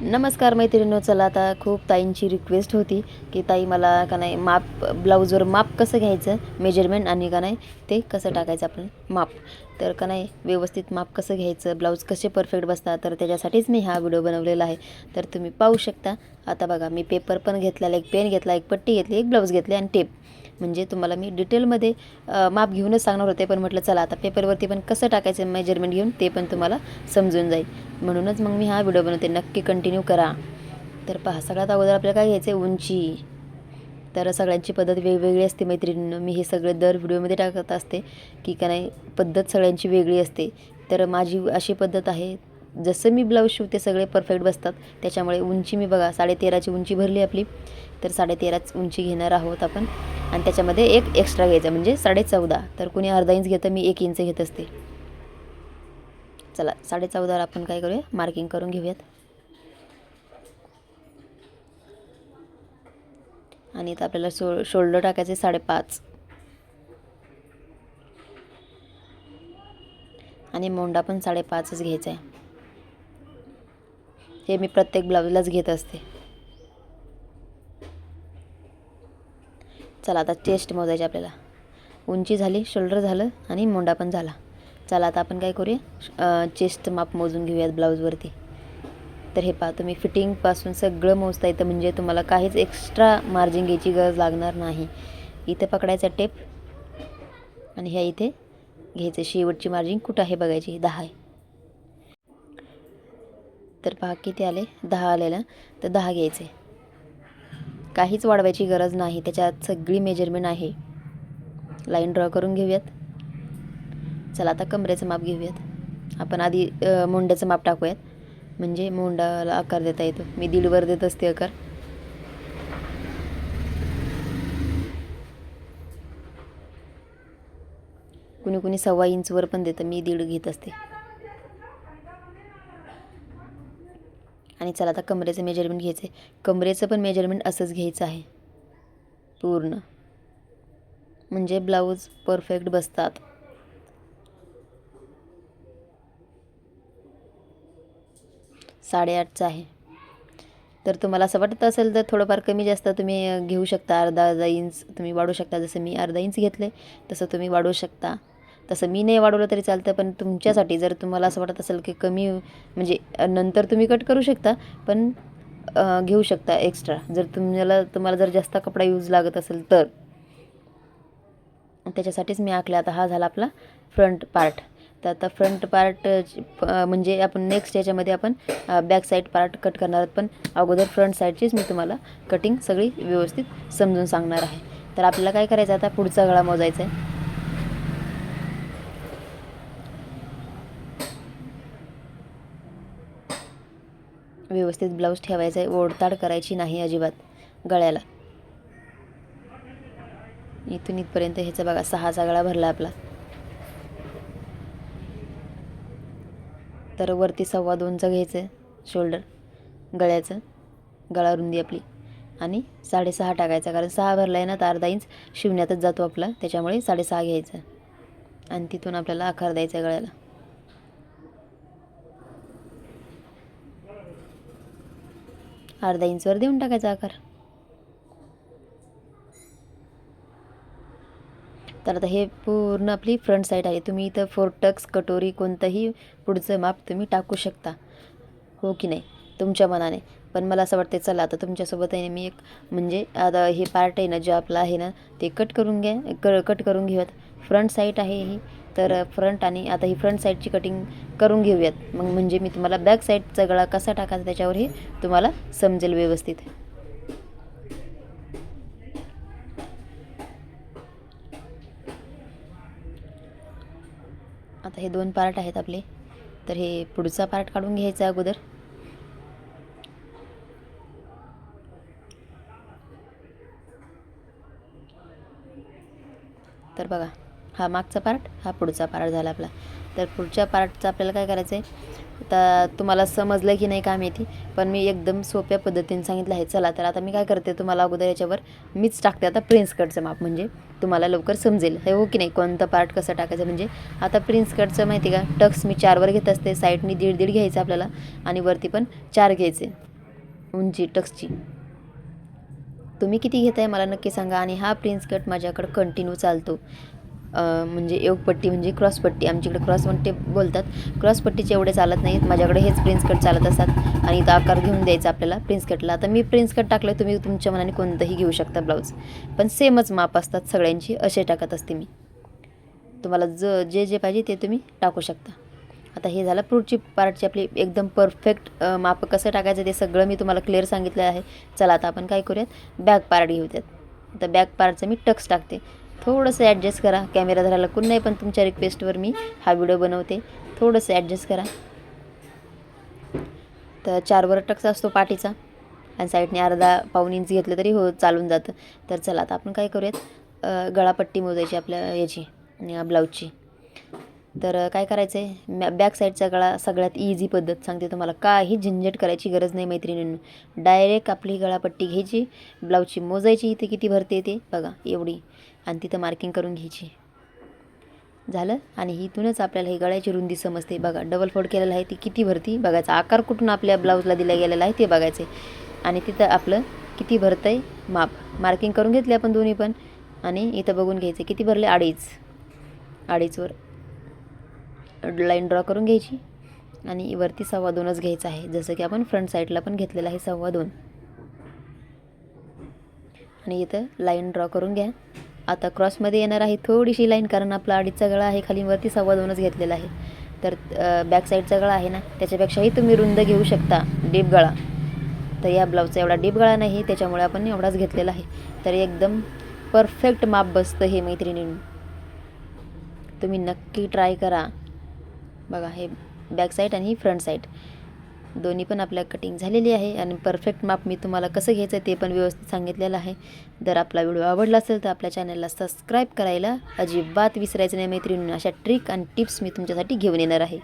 नमस्कार मैत्रिणींनो चला आता खूप ताईंची रिक्वेस्ट होती की ताई मला का नाही माप ब्लाऊजवर माप कसं घ्यायचं मेजरमेंट आणि का नाही ते कसं टाकायचं आपण? माप. तर का नाही व्यवस्थित माप कसं घ्यायचं ब्लाऊज कसे परफेक्ट बसतात तर त्याच्यासाठीच मी हा व्हिडिओ बनवलेला आहे. तर तुम्ही पाहू शकता. आता बघा मी पेपर पण घेतलेला एक पेन घेतला एक पट्टी घेतली एक ब्लाऊज घेतले आणि टेप. म्हणजे तुम्हाला मी डिटेलमध्ये माप घेऊनच सांगणार होते पण म्हटलं चला आता पेपरवरती पण कसं टाकायचं मेजरमेंट घेऊन ते पण तुम्हाला समजून जाईल. म्हणूनच मग मी हा व्हिडिओ बनवते. नक्की कंटिन्यू करा. तर पहा सगळ्यात अगोदर आपल्याला काय घ्यायचं आहे उंची. तर सगळ्यांची पद्धत वेगवेगळी असते मैत्रिणीनं मी हे सगळं दर व्हिडिओमध्ये टाकत असते की का नाही पद्धत सगळ्यांची वेगळी असते. तर माझी अशी पद्धत आहे जसं मी ब्लाऊज शिवते सगळे परफेक्ट बसतात. त्याच्यामुळे उंची मी बघा साडेतेराची उंची भरली आपली. तर साडेतेराच उंची घेणार आहोत आपण. आणि त्याच्यामध्ये एक एक्स्ट्रा घ्यायचा म्हणजे साडे चौदा तर कुणी अर्धा इंच घेतं मी एक इंच घेत असते. चला साडे चौदाला आपण काय करूया? मार्किंग करून घेऊयात. आणि इथं आपल्याला शो शोल्डर टाकायचे साडेपाच. आणि मोंडा पण साडेपाचच घ्यायचा आहे. हे मी प्रत्येक ब्लाऊजलाच घेत असते. चला आता चेस्ट मोजायची आपल्याला. उंची झाली शोल्डर झालं आणि मोंडा पण झाला. चला आता आपण काय करूया? चेस्ट माप मोजून घेऊयात ब्लाऊजवरती. तर हे पहा तुम्ही फिटिंगपासून सगळं मोजता येतं म्हणजे तुम्हाला काहीच एक्स्ट्रा मार्जिन घ्यायची गरज लागणार नाही. इथे पकडायचा टेप आणि ह्या इथे घ्यायचं. शेवटची मार्जिन कुठं आहे बघायची? दहा आहे. तर पहा किती आले? दहा आलेलं. तर दहा घ्यायचे. काहीच वाढवायची गरज नाही. त्याच्यात सगळी मेजरमेंट आहे. लाईन ड्रॉ करून घेऊयात. चला आता कमरेचं माप घेऊयात. आपण आधी मुंड्याचं माप टाकूयात. म्हणजे मोंडाला आकार देता येतो. मी दीडवर देत असते आकार. कुणी कुणी सव्वा इंचवर पण देतं. मी दीड घेत असते. आणि चला आता कमरेचं मेजरमेंट घ्यायचं आहे कमरेचं पण मेजरमेंट असंच घ्यायचं आहे. पूर्ण. म्हणजे ब्लाऊज परफेक्ट बसतात. साडेआठचं आहे. तर तुम्हाला असं वाटत असेल तर थोडंफार कमी जास्त तुम्ही घेऊ शकता. अर्धा अर्धा इंच तुम्ही वाढवू शकता. जसं मी अर्धा इंच घेतले तसं तुम्ही वाढवू शकता. तसं मी नाही वाढवलं तरी चालतं पण तुमच्यासाठी जर तुम्हाला असं वाटत असेल की कमी म्हणजे नंतर तुम्ही कट करू शकता पण घेऊ शकता एक्स्ट्रा. जर तुम्हाला तुम्हाला जर जास्त कपडा यूज लागत असेल तर. त्याच्यासाठीच मी आखला. आता हा झाला आपला फ्रंट पार्ट. तर आता फ्रंट पार्ट म्हणजे आपण नेक्स्ट याच्यामध्ये आपण बॅक साईड पार्ट कट करणार आहोत. पण अगोदर फ्रंट साईडचीच मी तुम्हाला कटिंग सगळी व्यवस्थित समजून सांगणार आहे. तर आपल्याला काय करायचं आता? पुढचा गळा मोजायचा आहे. व्यवस्थित ब्लाऊज ठेवायचा आहे. ओढताड करायची नाही अजिबात गळ्याला. इथून इथपर्यंत ह्याचा बघा सहाचा गळा भरला आपला. तर वरती सव्वा दोनचं घ्यायचं आहे शोल्डर गळ्याचं गळा रुंदी आपली. आणि साडेसहा टाकायचा कारण सहा भरला आहे ना तर अर्धा इंच शिवण्यातच जातो आपला त्याच्यामुळे साडेसहा घ्यायचं. आणि तिथून आपल्याला आकार द्यायचा गळ्याला. अर्धा इंचवर देऊन टाकायचा आकार तर आता हे पूर्ण आपली फ्रंट साईड आहे. तुम्ही इथं फोर टक्स कटोरी कोणतंही पुढचं माप तुम्ही टाकू शकता. हो की नाही? तुमच्या मनाने. पण मला असं वाटतं चला आता तुमच्यासोबत आहे ना मी एक म्हणजे आता हे पार्ट आहे ना जे आपलं आहे ना ते कट करून घ्या क कट करून घेऊयात. फ्रंट साईड आहे ही. तर फ्रंट आणि आता ही फ्रंट साईडची कटिंग करून घेऊयात. मग म्हणजे मी तुम्हाला बॅक साईडचा गळा कसा टाकायचा त्याच्यावर हे तुम्हाला समजेल व्यवस्थित. आता हे दोन पार्ट आहेत आपले. तर हे पुढचा पार्ट काढून घ्यायचा अगोदर. तर बघा हा मागचा पार्ट हा पुढचा पार्ट झाला आपला. तर पुढच्या पार्टचा आपल्याला काय करायचं आहे आता तुम्हाला समजलं की नाही काय माहिती पण मी एकदम सोप्या पद्धतीने सांगितलं आहे चला तर आता मी काय करते तुम्हाला अगोदर याच्यावर मीच टाकते आता प्रिन्स कटचं माप म्हणजे तुम्हाला लवकर समजेल. हे हो की नाही? कोणतं पार्ट कसं टाकायचं? म्हणजे आता प्रिन्स कटचं माहिती का? टक्स मी चारवर घेत असते साईडनी दीड दीड घ्यायचं आपल्याला आणि वरती पण चार घ्यायचे. उंची टक्सची. तुम्ही किती घेताय मला नक्की सांगा आणि हा प्रिन्स कट माझ्याकडं कंटिन्यू चालतो. म्हणजे योगपट्टी म्हणजे क्रॉसपट्टी आमच्याकडे क्रॉसपट्टी म्हणजे बोलतात क्रॉसपट्टीचे एवढे चालत नाहीत माझ्याकडे हेच प्रिन्स कट चालत असतात आणि इथं आकार घेऊन द्यायचा आपल्याला प्रिन्स कटला. आता मी प्रिन्स कट टाकलं तुम्ही तुमच्या मनाने कोणतंही घेऊ शकता ब्लाऊज. पण सेमच माप असतात सगळ्यांची असे टाकत असते मी. तुम्हाला ज जे जे पाहिजे ते तुम्ही टाकू शकता. आता हे झालं पुढची पार्टची आपली एकदम परफेक्ट माप कसं टाकायचं ते सगळं मी तुम्हाला क्लिअर सांगितलं आहे. चला आता आपण काय करूयात? बॅक पार्ट घेऊयात. आता बॅक पार्टचं मी टक्स टाकते. थोडंसं ॲडजस्ट करा. कॅमेरा धरायला कोण नाही पण तुमच्या रिक्वेस्टवर मी हा व्हिडिओ बनवते. थोडंसं ॲडजस्ट करा. तर चारवर टक्स असतो पाठीचा. आणि साईडने अर्धा पाऊन इंच घेतलं तरी हो चालून जातं. तर चला आता आपण काय करूयात? गळापट्टी मोजायची आपल्या याची ब्लाऊजची. तर काय करायचं आहे मॅ बॅक साईडचा गळा सगळ्यात इझी पद्धत सांगते तुम्हाला. काही झंझट करायची गरज नाही मैत्रिणींनो. डायरेक्ट आपली गळापट्टी घ्यायची ब्लाऊजची मोजायची इथे किती भरते ते? बघा एवढी. आणि तिथं मार्किंग करून घ्यायची. झालं? आणि इथूनच आपल्याला ही गळ्याची रुंदी समजते. बघा डबल फोल्ड केलेलं आहे ती किती भरती? बघायचा. आकार कुठून आपल्या ब्लाऊजला दिला गेलेला आहे ते बघायचे आणि तिथं आपलं किती भरतं आहे माप. मार्किंग करून घेतले आपण दोन्ही पण. आणि इथं बघून घ्यायचं किती भरले? अडीच. अडीचवर. लाईन ड्रॉ करून घ्यायची आणि वरती सव्वा दोनच घ्यायचं आहे. जसं की आपण फ्रंट साईडला पण घेतलेलं आहे सव्वा दोन. आणि इथं लाईन ड्रॉ करून घ्या. आता क्रॉसमध्ये येणार आहे थोडीशी लाईन कारण आपला अडीचचा गळा आहे खाली वरती सव्वा दोनच घेतलेला आहे. तर बॅक साईडचा गळा आहे ना त्याच्यापेक्षाही तुम्ही रुंद घेऊ शकता डीप गळा. तर या ब्लाऊजचा एवढा डीप गळा नाही त्याच्यामुळे आपण एवढाच घेतलेला आहे. तर एकदम परफेक्ट माप बसतं हे मैत्रिणींनी. तुम्ही नक्की ट्राय करा. बघा हे बॅक साईड आणि फ्रंट साईड दोन्ही पण आपल्या कटिंग झालेली आहे आणि परफेक्ट माप मी तुम्हाला कसं घ्यायचं ते पण व्यवस्थित सांगितलेलं आहे. जर आपला व्हिडिओ आवडला असेल तर आपल्या चॅनलला सबस्क्राईब करायला अजिबात विसरायचं नाही मैत्रिणी अशा ट्रिक आणि टिप्स मी तुमच्यासाठी घेऊन येणार आहे.